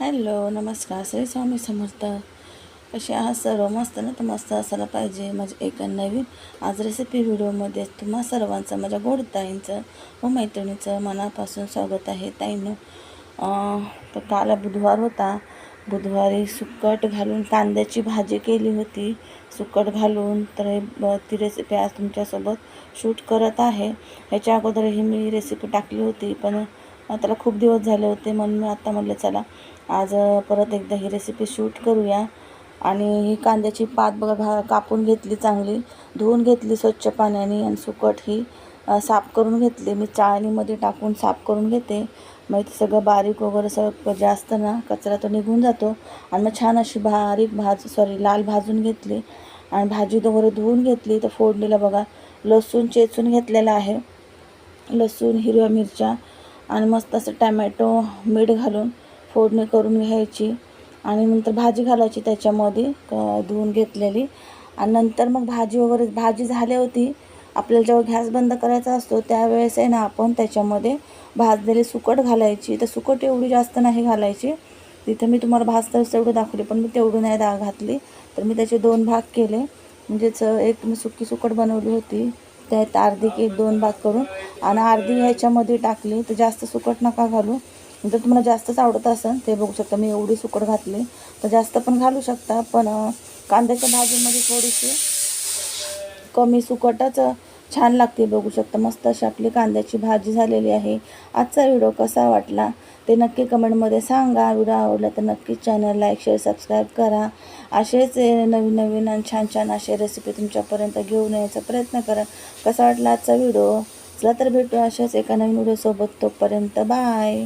Hello नमस्कार. श्री स्वामी समर्थ. कसे आहात सर्व मस्त ना तर मस्त असायला पाहिजे. माझ्या एका नवीन आज रेसिपी व्हिडिओमध्ये तुम्हा सर्वांचं माझ्या गोड ताईंचं व मैत्रिणीचं मनापासून स्वागत आहे. ताईनं तर काल बुधवार होता. बुधवारी सुकट घालून कांद्याची भाजी केली होती. सुकट घालून तर हे ब- ती रेसिपी आज तुमच्यासोबत शूट करत आहे. ह्याच्या अगोदरही मी रेसिपी टाकली होती पण त्याला खूप दिवस झाले होते म्हणून मी आत्ता म्हटलं चला आज परत एकदा ही रेसिपी शूट करूया. आणि ही कांद्याची पात बघा घा कापून घेतली चांगली धुवून घेतली स्वच्छ पाण्याने आणि सुकट ही साफ करून घेतली. मी चाळणीमध्ये टाकून साफ करून घेते. मग ते सगळं बारीक वगैरे सगळं जास्त ना कचरा तो निघून जातो. आणि मग छान अशी बारीक भाज सॉरी लाल भाजून घेतली. आणि भाजी वगैरे धुवून घेतली. तर फोडणीला बघा लसूण चेचून घेतलेला आहे. लसूण हिरव्या मिरच्या आणि मस्त असं टॅमॅटो मीठ घालून फोडणी करून घ्यायची. आणि नंतर भाजी घालायची त्याच्यामध्ये क- धुवून घेतलेली. आणि नंतर मग भाजी वगैरे भाजी झाली होती आपल्याला जेव्हा गॅस बंद करायचा असतो त्यावेळेस आहे ना आपण त्याच्यामध्ये भाजलेली सुकट घालायची. तर सुकट एवढी जास्त नाही घालायची. तिथं मी तुम्हाला भाजताच तेवढं दाखवली पण मी तेवढी नाही दा घातली. तर मी त्याचे दोन भाग केले. म्हणजेच एक मी सुकी सुकट बनवली होती. त्यात अर्धी एक दोन भाग करून. आणि अर्धी ह्याच्यामध्ये टाकली तर जास्त सुकट नका घालू. जर तुम्हाला जास्तच आवडत असेल ते बघू शकता मी एवढी सुकट घातली. तर जास्त पण घालू शकता पण कांद्याच्या भाजीमध्ये थोडीशी कमी सुकटच छान लागते बघू शकता. मस्त अशी आपली कांद्याची भाजी झालेली आहे. आजचा व्हिडिओ कसा वाटला ते नक्की कमेंटमध्ये सांगा. व्हिडिओ आवडला तर नक्कीच चॅनल लाईक शेअर सबस्क्राईब करा. असेच नवीन नवीन आणि छान छान असे रेसिपी तुमच्यापर्यंत घेऊन यायचा प्रयत्न करा. कसा वाटला आजचा व्हिडिओ? चला तर भेटू अशाच एका नवीन व्हिडिओसोबत. तोपर्यंत बाय.